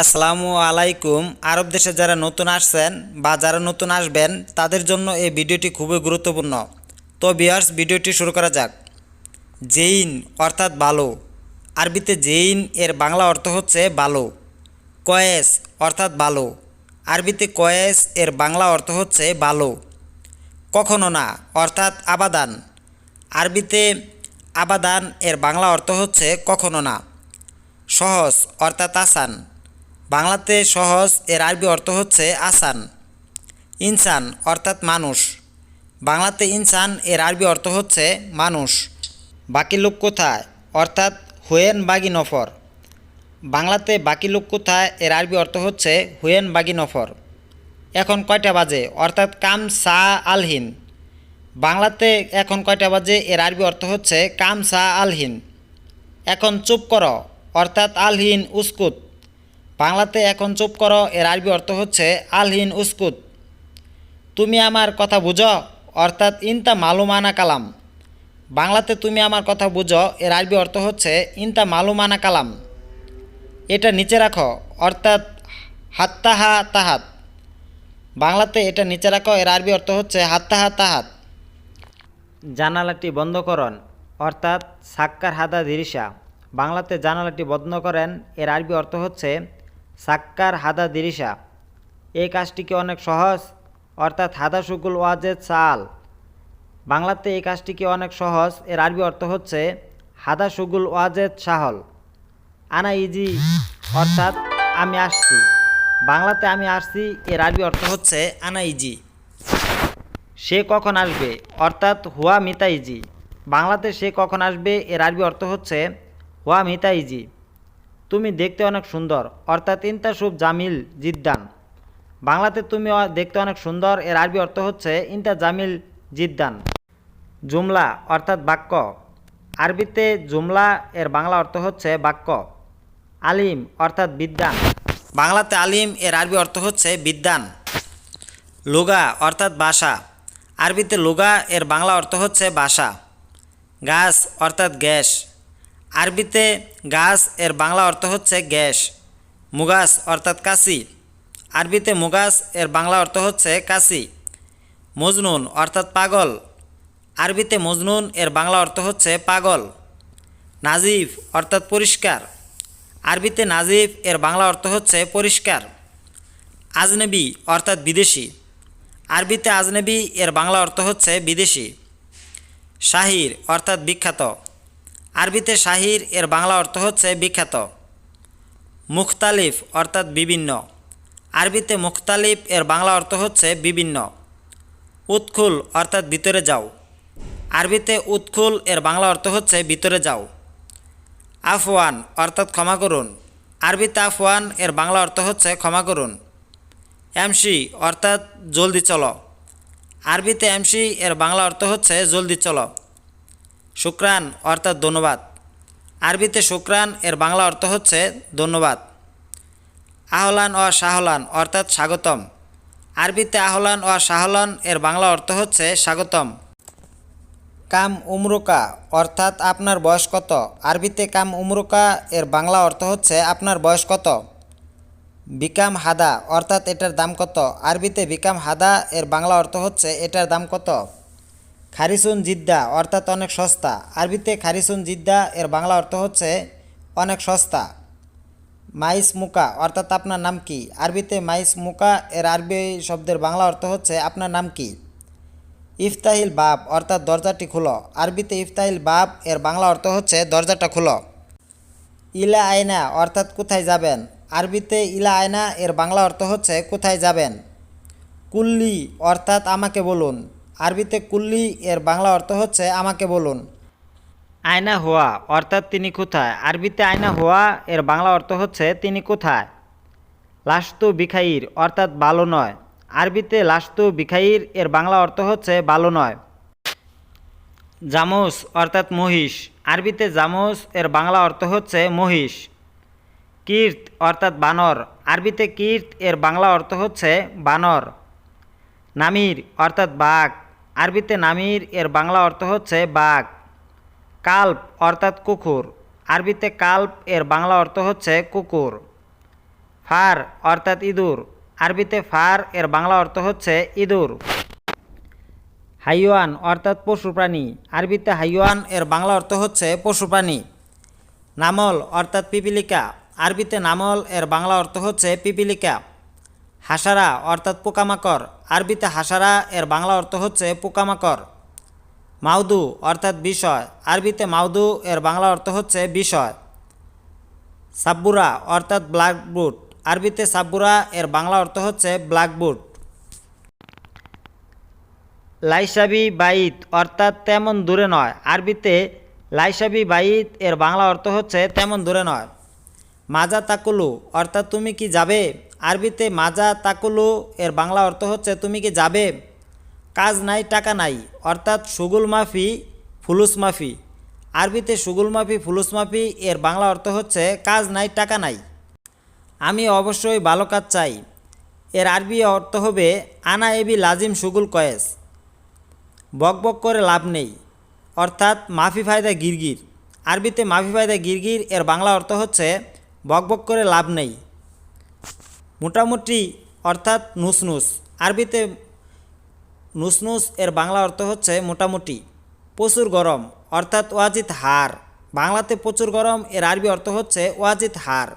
আসসালামু আলাইকুম। আরব দেশে যারা নতুন আসছেন বা যারা নতুন আসবেন, তাদের জন্য এই ভিডিওটি খুবই গুরুত্বপূর্ণ। তো বিয়ার্স ভিডিওটি শুরু করা যাক। জেইন অর্থাৎ ভালো আরবিতে জেইন এর বাংলা অর্থ হচ্ছে ভালো কয়েস অর্থাৎ ভালো আরবিতে কয়েস এর বাংলা অর্থ হচ্ছে ভালো কখনো না, অর্থাৎ আবাদান। আরবিতে আবাদান এর বাংলা অর্থ হচ্ছে কখনো না। সহজ অর্থাৎ আসান। বাংলাতে সহজ এর আরবি অর্থ হচ্ছে আসান। ইনসান অর্থাৎ মানুষ। বাংলাতে ইনসান এর আরবি অর্থ হচ্ছে মানুষ। বাকি লোক কোথায়? অর্থাৎ হুয়েন বাগি নফর। বাংলাতে বাকি লোক কোথায়? এর আরবি অর্থ হচ্ছে হুয়েন বাগি নফর। এখন কয়টা বাজে? অর্থাৎ কাম সা আলহিন বাংলাতে এখন কয়টা বাজে? এর আরবি অর্থ হচ্ছে কাম সা আলহিন এখন চুপ করো। অর্থাৎ আলহিন উস্কুত। বাংলাতে এখন চুপ করো, এর আরবি অর্থ হচ্ছে আলহিন উস্কুত। তুমি আমার কথা বুঝো, অর্থাৎ ইনতা মালুমানা কালাম। বাংলাতে তুমি আমার কথা বুঝো, এর আরবি অর্থ হচ্ছে ইনতা মালুমানা কালাম। এটা নিচে রাখো, অর্থাৎ হাত্তাহা তাহাত। বাংলাতে এটা নিচে রাখো, এর আরবি অর্থ হচ্ছে হাত্তাহা তাহাত। জানালাটি বন্ধ করন অর্থাৎ সাক্কার হাদা দিরিসা বাংলাতে জানালাটি বন্ধ করেন, এর আরবি অর্থ হচ্ছে সাক্কার হাদা দিরিসা এই কাজটি কি অনেক সহজ? অর্থাৎ হাদা শুকুল ওয়াজেদ চাল বাংলাতে এই কাজটি কি অনেক সহজ? এর আরবি অর্থ হচ্ছে, হাদা সুগুল ওয়াজেদ শাহল। আনা ইজি, অর্থাৎ, আমি আসছি। বাংলাতে আমি আসছি, এর আরবি অর্থ হচ্ছে, আনা ইজি। সে কখন আসবে? অর্থাৎ, হুয়া মিতাইজি বাংলাতে সে কখন আসবে? এর আরবি অর্থ হচ্ছে, হুয়া মিতাইজি তুমি দেখতে অনেক সুন্দর। অর্থাৎ ইন্তাসুব জামিল জিদ্দান। বাংলাতে তুমি দেখতে অনেক সুন্দর, এর আরবি অর্থ হচ্ছে ইন্তা জামিল জিদ্দান। জুমলা, অর্থাৎ বাক্য। আরবিতে জুমলা, এর বাংলা অর্থ হচ্ছে বাক্য। আলিম, অর্থাৎ বিদ্যান। বাংলাতে আলিম, এর আরবি অর্থ হচ্ছে বিদ্যান। লুগা, অর্থাৎ বাসা। আরবিতে লুগা, এর বাংলা অর্থ হচ্ছে বাসা। গাছ, অর্থাৎ গ্যাস। আরবিতে গাছ এর বাংলা অর্থ হচ্ছে গ্যাস মুগাস অর্থাৎ কাশি। আরবিতে মুগাস এর বাংলা অর্থ হচ্ছে কাশি। মজনুন অর্থাৎ পাগল। আরবিতে মজনুন এর বাংলা অর্থ হচ্ছে পাগল। নাজিফ অর্থাৎ পরিষ্কার। আরবিতে নাজিফ এর বাংলা অর্থ হচ্ছে পরিষ্কার। আজনবী অর্থাৎ বিদেশি। আরবিতে আজনবী এর বাংলা অর্থ হচ্ছে বিদেশি। শাহির অর্থাৎ বিখ্যাত। আরবিতে শাহির, এর বাংলা অর্থ হচ্ছে বিখ্যাত। মুখতালিফ অর্থাৎ বিভিন্ন। আরবিতে মুখতালিফ, এর বাংলা অর্থ হচ্ছে বিভিন্ন। উৎকুল অর্থাৎ ভিতরে যাও। আরবিতে উৎকুল এর বাংলা অর্থ হচ্ছে ভিতরে যাও। আফওয়ান অর্থাৎ ক্ষমা করুন। আরবিতে আফওয়ান, এর বাংলা অর্থ হচ্ছে ক্ষমা করুন। এমসি অর্থাৎ জলদি চলো। আরবিতে এমসি, এর বাংলা অর্থ হচ্ছে জলদি চলো। শুক্রান অর্থাৎ ধন্যবাদ। আরবিতে শুক্রান এর বাংলা অর্থ হচ্ছে ধন্যবাদ। আহলান ও শাহলান অর্থাৎ স্বাগতম। আরবিতে আহলান ও শাহলান, এর বাংলা অর্থ হচ্ছে স্বাগতম। কাম উমরুকা অর্থাৎ আপনার বয়স কত? আরবিতে কাম উমরুকা, এর বাংলা অর্থ হচ্ছে আপনার বয়স কত? বিকাম হাদা অর্থাৎ এটার দাম কত? আরবিতে বিকাম হাদা, এর বাংলা অর্থ হচ্ছে এটার দাম কত? খারিসুন জিদ্দা অর্থাৎ অনেক সস্তা। আরবিতে খারিসুন জিদ্দা, এর বাংলা অর্থ হচ্ছে অনেক সস্তা। মাইস মুকা, অর্থাৎ আপনার নাম কি? আরবিতে মাইস মুকা, এর আরবি শব্দের বাংলা অর্থ হচ্ছে আপনার নাম কি? ইফতাহিল বাপ অর্থাৎ দরজাটি খুলো। আরবিতে ইফতাহিল বাপ এর বাংলা অর্থ হচ্ছে দরজাটা খুলো। ইলা আয়না, অর্থাৎ কোথায় যাবেন? আরবিতে ইলা আয়না, এর বাংলা অর্থ হচ্ছে কোথায় যাবেন? কুল্লি, অর্থাৎ আমাকে বলুন। আরবিতে কুল্লি এর বাংলা অর্থ হচ্ছে আমাকে বলুন। আয়না হোয়া, অর্থাৎ তিনি কোথায়? আরবিতে আয়না হোয়া এর বাংলা অর্থ হচ্ছে তিনি কোথায়? লাস্তু বিখাইর, অর্থাৎ ভালো নয়। আরবিতে লাস্তু বিখাইর এর বাংলা অর্থ হচ্ছে ভালো নয়। জামুস, অর্থাৎ মহিষ। আরবিতে জামুস এর বাংলা অর্থ হচ্ছে মহিষ। কীর্ত, অর্থাৎ বানর। আরবিতে কীর্ত এর বাংলা অর্থ হচ্ছে বানর। নামির, অর্থাৎ বাঘ। আরবিতে নামির এর বাংলা অর্থ হচ্ছে বাঘ। কাল্প অর্থাৎ কুকুর। আরবিতে কাল্প এর বাংলা অর্থ হচ্ছে কুকুর। ফার অর্থাৎ ইঁদুর। আরবিতে ফার এর বাংলা অর্থ হচ্ছে ইঁদুর। হাইওয়ান অর্থাৎ পশু প্রাণী। আরবিতে হাইওয়ান এর বাংলা অর্থ হচ্ছে পশু প্রাণী। নামল অর্থাৎ পিপিলিকা। আরবিতে নামল এর বাংলা অর্থ হচ্ছে পিপিলিকা। হাসারা অর্থাৎ পোকামাকড়। আরবিতে হাসারা, এর বাংলা অর্থ হচ্ছে পোকামাকড়। মাউদু অর্থাৎ বিষয়। আরবিতে মাউদু, এর বাংলা অর্থ হচ্ছে বিষয়। সাব্বুরা অর্থাৎ ব্ল্যাক বুট আরবিতে সাব্বুরা, এর বাংলা অর্থ হচ্ছে ব্ল্যাক বুট লাইসাবি বাইত অর্থাৎ তেমন দূরে নয়। আরবিতে লাইসাবি বাইত, এর বাংলা অর্থ হচ্ছে তেমন দূরে নয়। মাজা তাকুলু, অর্থাৎ তুমি কি যাবে? আরবিতে মাজা তাকুলু, এর বাংলা অর্থ হচ্ছে, তুমি কি যাবে? কাজ নাই, টাকা নাই। অর্থাৎ সুগুল মাফি, ফুলুস মাফি। আরবিতে সুগুল মাফি, ফুলুস মাফি, এর বাংলা অর্থ হচ্ছে, কাজ নাই, টাকা নাই। আমি অবশ্যই ভালো কাজ চাই। এর আরবি অর্থ হবে, আনা এবি লাজিম সুগুল কয়েস। বক বক করে লাভ নেই। অর্থাৎ মাফি ফায়দা গিরগির। আরবিতে মাফি ফায়দা গিরগির, এর বাংলা অর্থ হচ্ছে, বক বক করে লাভ নেই। মোটামুটি অর্থাৎ নুসনুস। আরবিতে নুসনুস এর বাংলা অর্থ হচ্ছে মোটামুটি, প্রচুর গরম, অর্থাৎ ওয়াজিত হার। বাংলাতে প্রচুর গরম, এর আরবি অর্থ হচ্ছে ওয়াজিত হার।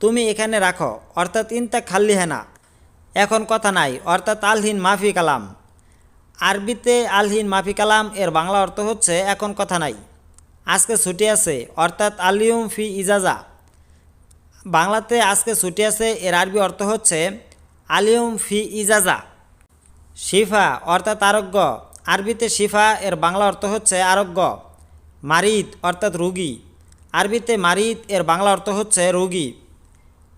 তুমি এখানে রাখো, অর্থাৎ ইনতা খাল্লি হেনা। এখন কথা নাই, অর্থাৎ আলহিন মাফি কালাম। আরবিতে আলহিন মাফি কালাম এর বাংলা অর্থ হচ্ছে এখন কথা নাই। আজকে ছুটি আছে, অর্থাৎ আলিউম ফি ইজাজা। বাংলাতে আজকে ছুটি আছে, এর আরবি অর্থ হচ্ছে আলিউম ফি ইজাজা। শিফা অর্থাৎ আরোগ্য। আরবিতে শিফা, এর বাংলা অর্থ হচ্ছে আরোগ্য। মারিদ অর্থাৎ রুগী। আরবিতে মারিদ, এর বাংলা অর্থ হচ্ছে রুগী।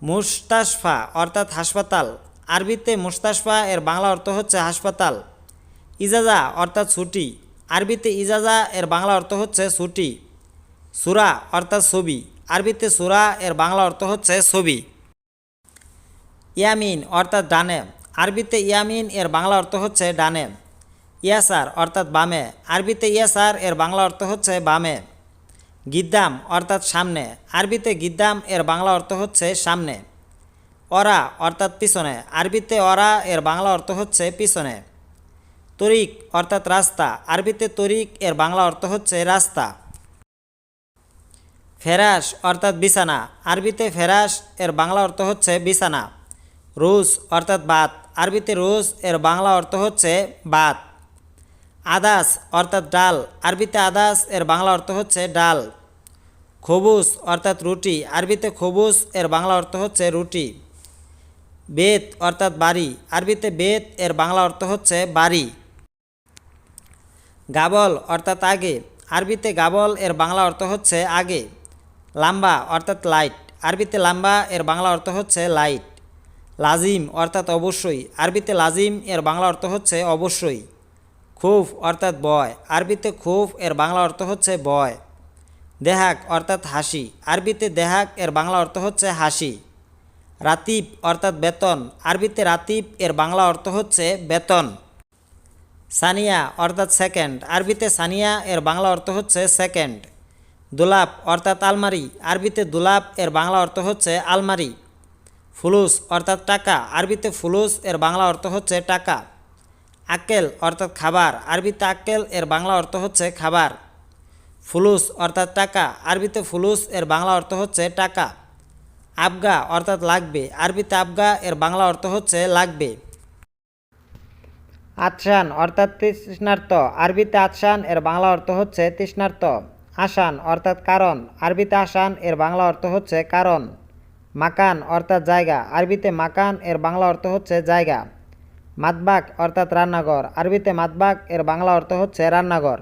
মুস্তাশফা অর্থাৎ হাসপাতাল। আরবিতে মুস্তাশফা, এর বাংলা অর্থ হচ্ছে হাসপাতাল। ইজাজা অর্থাৎ ছুটি। আরবিতে ইজাজা, এর বাংলা অর্থ হচ্ছে ছুটি। সুরা অর্থাৎ ছবি। আরবিতে সুরা, এর বাংলা অর্থ হচ্ছে ছবি। ইয়ামিন অর্থাৎ ডানে। আরবিতে ইয়ামিন, এর বাংলা অর্থ হচ্ছে ডানে। ইয়াসার অর্থাৎ বামে। আরবিতে ইয়াসার, এর বাংলা অর্থ হচ্ছে বামে। গিদ্দাম অর্থাৎ সামনে। আরবিতে গিদ্দাম, এর বাংলা অর্থ হচ্ছে সামনে। অরা অর্থাৎ পিছনে। আরবিতে অরা, এর বাংলা অর্থ হচ্ছে পিছনে। তরিক অর্থাৎ রাস্তা। আরবিতে তরিক, এর বাংলা অর্থ হচ্ছে রাস্তা। ফেরাস অর্থাৎ বিছানা। আরবিতে ফেরাস এর বাংলা অর্থ হচ্ছে বিছানা। রুস অর্থাৎ বাত। আরবিতে রুস এর বাংলা অর্থ হচ্ছে বাত। আদাস অর্থাৎ ডাল। আরবিতে আদাস এর বাংলা অর্থ হচ্ছে ডাল। খবুস অর্থাৎ রুটি। আরবিতে খবুস এর বাংলা অর্থ হচ্ছে রুটি। বেত অর্থাৎ বাড়ি। আরবিতে বেত এর বাংলা অর্থ হচ্ছে বাড়ি। গাবল অর্থাৎ আগে। আরবিতে গাবল এর বাংলা অর্থ হচ্ছে আগে। লাম্বা অর্থাৎ লাইট। আরবিতে লাম্বা, এর বাংলা অর্থ হচ্ছে লাইট। লাজিম অর্থাৎ অবশ্যই। আরবিতে লাজিম, এর বাংলা অর্থ হচ্ছে অবশ্যই। খুফ অর্থাৎ বয়। আরবিতে খুফ, এর বাংলা অর্থ হচ্ছে বয়। দেহাক অর্থাৎ হাসি। আরবিতে দেহাক, এর বাংলা অর্থ হচ্ছে হাসি। রাতিব অর্থাৎ বেতন। আরবিতে রাতিব, এর বাংলা অর্থ হচ্ছে বেতন। সানিয়া অর্থাৎ সেকেন্ড। আরবিতে সানিয়া, এর বাংলা অর্থ হচ্ছে সেকেন্ড। দোলাপ অর্থাৎ আলমারি। আরবিতে দোলাপ এর বাংলা অর্থ হচ্ছে আলমারি। ফুলুস অর্থাৎ টাকা। আরবিতে ফুলুস এর বাংলা অর্থ হচ্ছে টাকা। আক্কেল অর্থাৎ খাবার। আরবিতে আক্কেল এর বাংলা অর্থ হচ্ছে খাবার। ফুলুস অর্থাৎ টাকা। আরবিতে ফুলুস এর বাংলা অর্থ হচ্ছে টাকা। আবগা অর্থাৎ লাগবে। আরবিতে আবগা এর বাংলা অর্থ হচ্ছে লাগবে। আতসান অর্থাৎ তৃষ্ণার্ত। আরবিতে আতসান এর বাংলা অর্থ হচ্ছে তৃষ্ণার্ত। আসান অর্থাৎ কারণ। আরবিতে আসান এর বাংলা অর্থ হচ্ছে কারণ। মাকান অর্থাৎ জায়গা। আরবিতে মাকান এর বাংলা অর্থ হচ্ছে জায়গা। মাতবাক অর্থাৎ রান্নাঘর। আরবিতে মাতবাক এর বাংলা অর্থ হচ্ছে রান্নাঘর।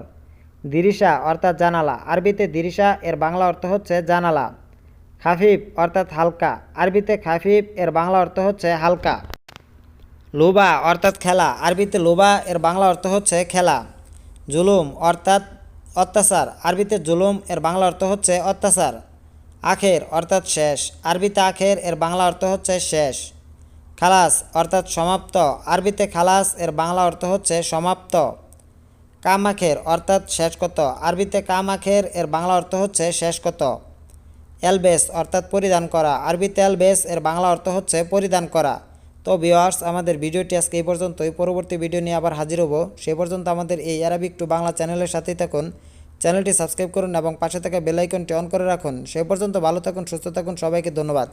দিরিশা অর্থাৎ জানালা। আরবিতে দিরিশা এর বাংলা অর্থ হচ্ছে জানালা। খাফিফ অর্থাৎ হালকা। আরবিতে খাফিফ এর বাংলা অর্থ হচ্ছে হালকা। লোবা অর্থাৎ খেলা। আরবিতে লোবা এর বাংলা অর্থ হচ্ছে খেলা। জুলুম অর্থাৎ অত্যাচার। আরবিতে জুলুম, এর বাংলা অর্থ হচ্ছে অত্যাচার। আখের অর্থাৎ শেষ। আরবিতে আখের, এর বাংলা অর্থ হচ্ছে শেষ। খালাস অর্থাৎ সমাপ্ত। আরবিতে খালাস, এর বাংলা অর্থ হচ্ছে সমাপ্ত। কামাখের অর্থাৎ শেষ কত। আরবিতে কামাখের এর বাংলা অর্থ হচ্ছে শেষ কত। এলবেস অর্থাৎ পরিধান করা। আরবিতে এলবেস, এর বাংলা অর্থ হচ্ছে পরিধান করা। তো ভিওয়ার্স আমাদের ভিডিওটি আজকে এই পর্যন্তই। পরবর্তী ভিডিও নিয়ে আবার হাজির হব। সে পর্যন্ত আমাদের এই অ্যারাবিক টু বাংলা চ্যানেলের সাথেই থাকুন। চ্যানেলটি সাবস্ক্রাইব করুন এবং পাশে থাকা বেলাইকনটি অন করে রাখুন। সে পর্যন্ত ভালো থাকুন, সুস্থ থাকুন, সবাইকে ধন্যবাদ।